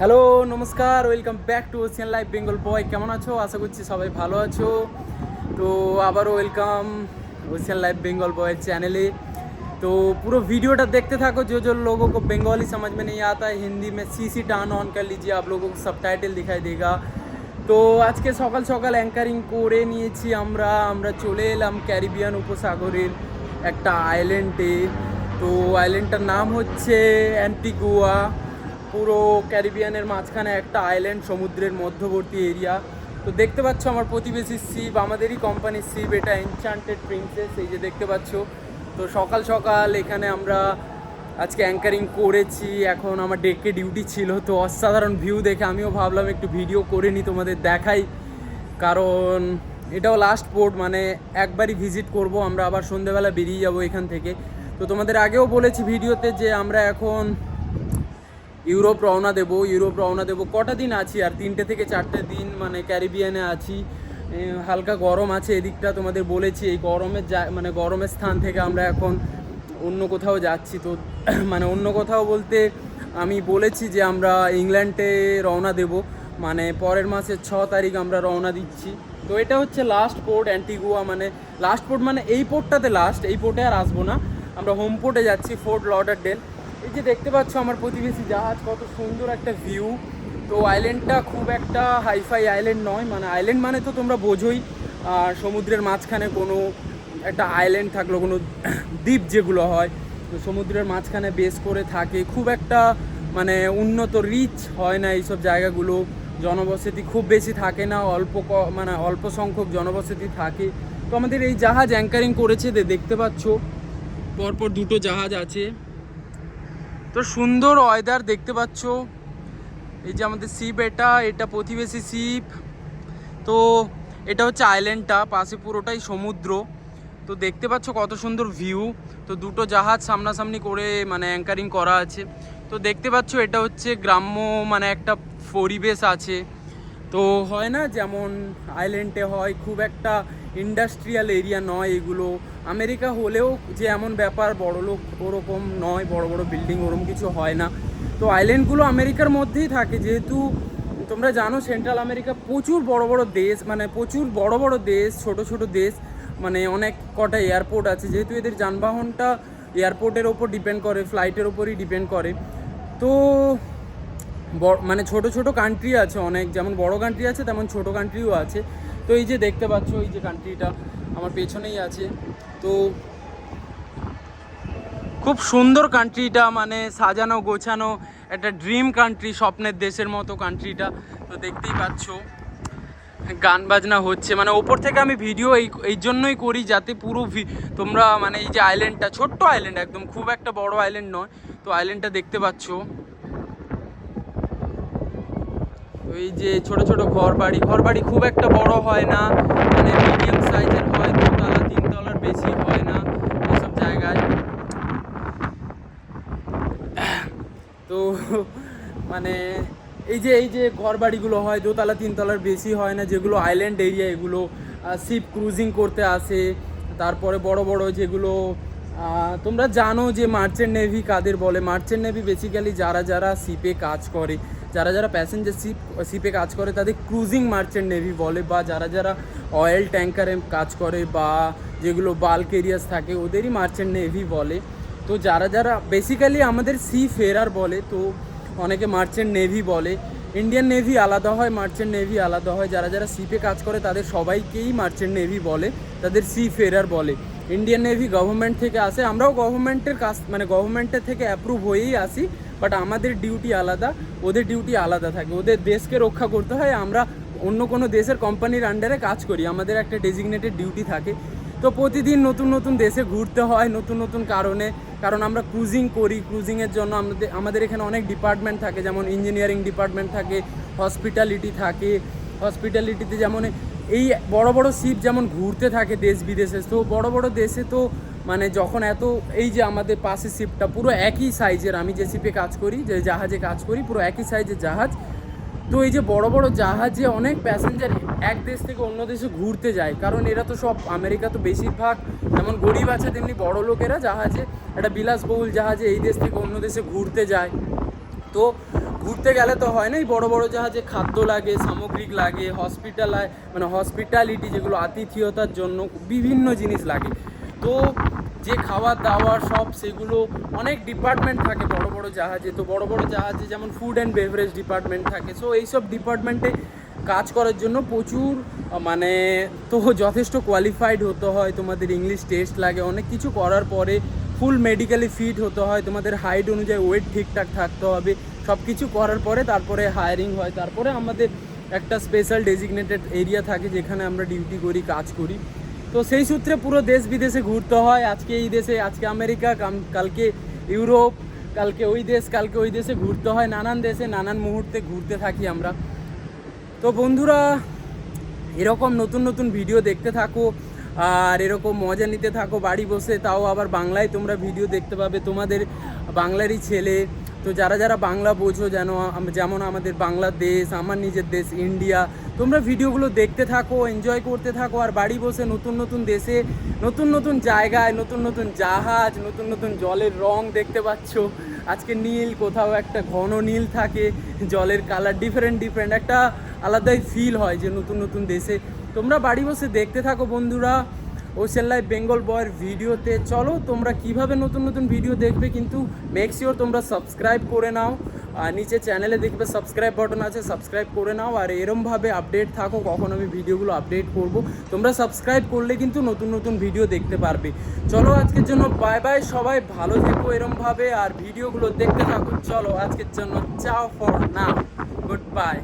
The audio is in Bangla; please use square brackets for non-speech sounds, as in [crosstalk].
হ্যালো, নমস্কার welcome back to ocean life Bengal boy কেমন আছো? আশা করছি সবাই ভালো আছো। তো আবারও ওয়েলকাম ওশিয়ান লাইফ বেঙ্গল বয়ের চ্যানেলে তো পুরো ভিডিওটা দেখতে থাকো, যে যে लोगों বেঙ্গলি সমাজ समझ में नहीं आता है हिंदी সি सी सी टान ऑन कर लीजिए आप लोगों को सब তো আজকে সকাল সকাল অ্যাঙ্কারিং করে নিয়েছি আমরা। আমরা চলে এলাম ক্যারিবিয়ান উপসাগরের একটা আইল্যান্ডে তো আইল্যান্ডটার নাম হচ্ছে অ্যান্টিগুয়া পুরো ক্যারিবিয়ানের মাঝখানে একটা আইল্যান্ড সমুদ্রের মধ্যবর্তী এরিয়া তো দেখতে পাচ্ছ আমার প্রতিবেশী শিব, আমাদেরই কোম্পানির শিব, এটা এনচান্টেড প্রিন্সেস এই যে দেখতে পাচ্ছ। তো সকাল সকাল এখানে আমরা আজকে অ্যাঙ্কারিং করেছি। এখন আমার ডেকে ডিউটি ছিল, তো অসাধারণ ভিউ দেখে আমিও ভাবলাম একটু ভিডিও করে নিই তোমাদের দেখাই। কারণ এটাও লাস্ট পোর্ট মানে একবারই ভিজিট করব, আমরা আবার সন্ধেবেলা বেরিয়ে যাব এখান থেকে। তো তোমাদের আগেও বলেছি ভিডিওতে যে আমরা এখন ইউরোপ রওনা দেব, ইউরোপ রওনা দেব। কটা দিন আছি আর? তিনটে থেকে চারটে দিন মানে ক্যারিবিয়ানে আছি। হালকা গরম আছে এদিকটা, তোমাদের বলেছি। এই গরমের যা মানে গরমের স্থান থেকে আমরা এখন অন্য কোথাও যাচ্ছি। তো [clears throat] মানে অন্য কোথাও বলতে আমি বলেছি যে আমরা ইংল্যান্ডে রওনা দেব। মানে পরের মাসের ছ তারিখ আমরা রওনা দিচ্ছি। তো এটা হচ্ছে লাস্ট পোর্ট অ্যান্টিগুয়া মানে লাস্ট পোর্ট মানে এই পোর্টটাতে লাস্ট এই পোর্টে আর আসব না। আমরা হোম পোর্টে যাচ্ছি ফোর্ট লডারডেল এই যে দেখতে পাচ্ছ আমার প্রতিবেশী জাহাজ, কত সুন্দর একটা ভিউ তো আইল্যান্ডটা খুব একটা হাইফাই আইল্যান্ড নয় মানে আইল্যান্ড মানে তো তোমরা বোঝোই। সমুদ্রের মাঝখানে কোনো একটা আইল্যান্ড থাকল কোনো দ্বীপ যেগুলো হয়, তো সমুদ্রের মাঝখানে বেস করে থাকে। খুব একটা মানে উন্নত রিচ হয় না এইসব জায়গাগুলো। জনবসতি খুব বেশি থাকে না, অল্প মানে অল্প সংখ্যক জনবসতি থাকে। তো আমাদের এই জাহাজ অ্যাঙ্কারিং করেছে দেখতে পাচ্ছ। পরপর দুটো জাহাজ আছে। তো সুন্দর ওয়েদার দেখতে পাচ্ছ। এই যে আমাদের সিপ এটা এটা প্রতিবেশী সিপ তো এটা হচ্ছে আইল্যান্ডটা পাশে পুরোটাই সমুদ্র। তো দেখতে পাচ্ছ কত সুন্দর ভিউ তো দুটো জাহাজ সামনাসামনি করে মানে অ্যাঙ্কারিং করা আছে। তো দেখতে পাচ্ছ এটা হচ্ছে গ্রাম্য মানে একটা পরিবেশ আছে। তো হয় না যেমন আইল্যান্ডে হয়, খুব একটা ইন্ডাস্ট্রিয়াল এরিয়া নয় এগুলো। আমেরিকা হলেও যে এমন ব্যাপার, বড় লোক ওরকম নয়, বড় বড় বিল্ডিং ওরকম কিছু হয় না। তো আইল্যান্ডগুলো আমেরিকার মধ্যেই থাকে, যেহেতু তোমরা জানো সেন্ট্রাল আমেরিকা প্রচুর বড় বড় দেশ মানে প্রচুর বড় বড় দেশ, ছোট ছোট দেশ মানে অনেক কটা এয়ারপোর্ট আছে। যেহেতু এদের যানবাহনটা এয়ারপোর্টের ওপর ডিপেন্ড করে ফ্লাইটের ওপরই ডিপেন্ড করে। তো মানে ছোট ছোট কান্ট্রি আছে অনেক, যেমন বড় কান্ট্রি আছে, তেমন ছোট কান্ট্রিও আছে। তো এই যে দেখতে পাচ্ছ, এই যে কান্ট্রিটা আমার পেছনেই আছে। তো খুব সুন্দর কান্ট্রিটা মানে সাজানো, গোছানো, একটা ড্রিম কান্ট্রি স্বপ্নের দেশের মতো কান্ট্রিটা তো দেখতেই পাচ্ছ, গান বাজনা হচ্ছে। মানে ওপর থেকে আমি ভিডিও এই এই জন্যই করি যাতে পুরো তোমরা মানে এই যে আইল্যান্ডটা ছোট্ট আইল্যান্ড একদম খুব একটা বড় আইল্যান্ড নয়। তো আইল্যান্ডটা দেখতে পাচ্ছ। এই যে ছোট ছোট ঘর বাড়ি ঘর বাড়ি খুব একটা বড় হয় না। মানে মিডিয়াম সাইজের হয়, দুতলা, তিনতলার বেশি হয় না এসব জায়গায়। তো মানে এই যে এই যে ঘর বাড়িগুলো হয়, দোতলা, তিনতলার বেশি হয় না, যেগুলো আইল্যান্ড এরিয়া এগুলো শিপ ক্রুজিং করতে আসে। তারপরে বড় বড় যেগুলো তোমরা জানো যে মার্চেন্ট নেভি কাদের বলে? মার্চেন্ট নেভি বেসিক্যালি যারা যারা শিপে কাজ করে যারা যারা প্যাসেঞ্জার শিপ শিপে কাজ করে তাদের ক্রুজিং মার্চেন্ট নেভি বলে বা যারা যারা অয়েল ট্যাঙ্কারে কাজ করে বা যেগুলো বাল্ক এরিয়াস থাকে ওদেরই মার্চেন্ট নেভি বলে। তো যারা যারা বেসিক্যালি আমাদের সি ফেরার বলে, তো অনেকে মার্চেন্ট নেভি বলে। ইন্ডিয়ান নেভি আলাদা হয় মার্চেন্ট নেভি আলাদা হয়। যারা যারা সিপে কাজ করে তাদের সবাইকেই মার্চেন্ট নেভি বলে, তাদের সি ফেরার বলে। ইন্ডিয়ান নেভি গভর্নমেন্ট থেকে আসে, আমরাও গভর্নমেন্টের কাজ মানে গভর্নমেন্টের থেকে অ্যাপ্রুভ হয়েই আসি। বাট আমাদের ডিউটি আলাদা, ওদের ডিউটি আলাদা থাকে। ওদের দেশকে রক্ষা করতে হয়, আমরা অন্য কোনো দেশের কোম্পানির আন্ডারে কাজ করি। আমাদের একটা ডেজিগনেটেড ডিউটি থাকে। তো প্রতিদিন নতুন নতুন দেশে ঘুরতে হয়, নতুন নতুন কারণে। কারণ আমরা ক্রুজিং করি ক্রুজিংয়ের জন্য আমাদের আমাদের এখানে অনেক ডিপার্টমেন্ট থাকে। যেমন ইঞ্জিনিয়ারিং ডিপার্টমেন্ট থাকে হসপিটালিটি থাকে। হসপিটালিটিতে যেমন এই বড় বড় শিপ যেমন ঘুরতে থাকে দেশ বিদেশে, তো বড় বড় দেশে তো মানে যখন এত, এই যে আমাদের পাশে শিপটা পুরো একই সাইজের আমি যে শিপে কাজ করি, যে জাহাজে কাজ করি, পুরো একই সাইজের জাহাজ। তো এই যে বড় বড় জাহাজে অনেক প্যাসেঞ্জার এক দেশ থেকে অন্য দেশে ঘুরতে যায়। কারণ এরা তো সব আমেরিকা তো বেশিরভাগ, যেমন গরিব আছে তেমনি বড় লোকেরা জাহাজে, একটা বিলাসবহুল জাহাজে এই দেশ থেকে অন্য দেশে ঘুরতে যায়। তো ঘুরতে গেলে তো হয় না, এই বড় বড় জাহাজে খাদ্য লাগে, সামগ্রিক লাগে হসপিটাল মানে হসপিটালিটি যেগুলো আতিথেয়তার জন্য বিভিন্ন জিনিস লাগে। তো যে খাবার দাবার সব সেগুলো অনেক ডিপার্টমেন্ট থাকে বড় বড় জাহাজে। তো বড় বড় জাহাজে যেমন ফুড অ্যান্ড বেভারেজ ডিপার্টমেন্ট থাকে। সো এইসব ডিপার্টমেন্টে কাজ করার জন্য প্রচুর মানে তো যথেষ্ট কোয়ালিফাইড হতে হয়। তোমাদের ইংলিশ টেস্ট লাগে, অনেক কিছু করার পরে ফুল মেডিকেলি ফিট হতে হয়। তোমাদের হাইট অনুযায়ী ওয়েট ঠিকঠাক থাকতে হবে। সব কিছু করার পরে তারপরে হায়ারিং হয়। তারপরে আমাদের একটা স্পেশাল ডেজিগনেটেড এরিয়া থাকে যেখানে আমরা ডিউটি করি, কাজ করি। তো সেই সূত্রে পুরো দেশ বিদেশে ঘুরতে হয়। আজকে এই দেশে, আজকে আমেরিকা কালকে ইউরোপ, কালকে ওই দেশ, কালকে ওই দেশে ঘুরতে হয়। নানান দেশে নানান মুহূর্তে ঘুরতে থাকি আমরা। তো বন্ধুরা, এরকম নতুন নতুন ভিডিও দেখতে থাকো, আর এরকম মজা নিতে থাকো বাড়ি বসে, তাও আবার বাংলায় তোমরা ভিডিও দেখতে পাবে। তোমাদের বাংলারই ছেলে, তো যারা যারা বাংলা বোঝো যেন যেমন আমাদের বাংলাদেশ, আমার নিজের দেশ, ইন্ডিয়া তোমরা ভিডিওগুলো দেখতে থাকো এনজয় করতে থাকো, আর বাড়ি বসে নতুন নতুন দেশে, নতুন নতুন জায়গায়, নতুন নতুন জাহাজ, নতুন নতুন জলের রং দেখতে পাচ্ছ। আজকে নীল, কোথাও একটা ঘন নীল থাকে, জলের কালার ডিফারেন্ট ডিফারেন্ট একটা আলাদাই ফিল হয় যে নতুন নতুন দেশে। তোমরা বাড়ি বসে দেখতে থাকো বন্ধুরা ওশেন লাইভ বেঙ্গল বয়ের ভিডিওতে। চলো তোমরা কীভাবে নতুন নতুন ভিডিও দেখবে, কিন্তু মেক শিওর তোমরা সাবস্ক্রাইব করে নাও। নিচে চ্যানেলে দেখবে সাবস্ক্রাইব বাটন আছে সাবস্ক্রাইব করে নাও। আর এরমভাবে আপডেট থাকো, কখন আমি ভিডিওগুলো আপডেট করব। তোমরা সাবস্ক্রাইব করলে কিন্তু নতুন নতুন ভিডিও দেখতে পারবে। চলো আজকের জন্য বাই বাই সবাই ভালো থেকো এরমভাবে আর ভিডিওগুলো দেখতে থাকো। চলো আজকের জন্য চাও ফর না গুড বাই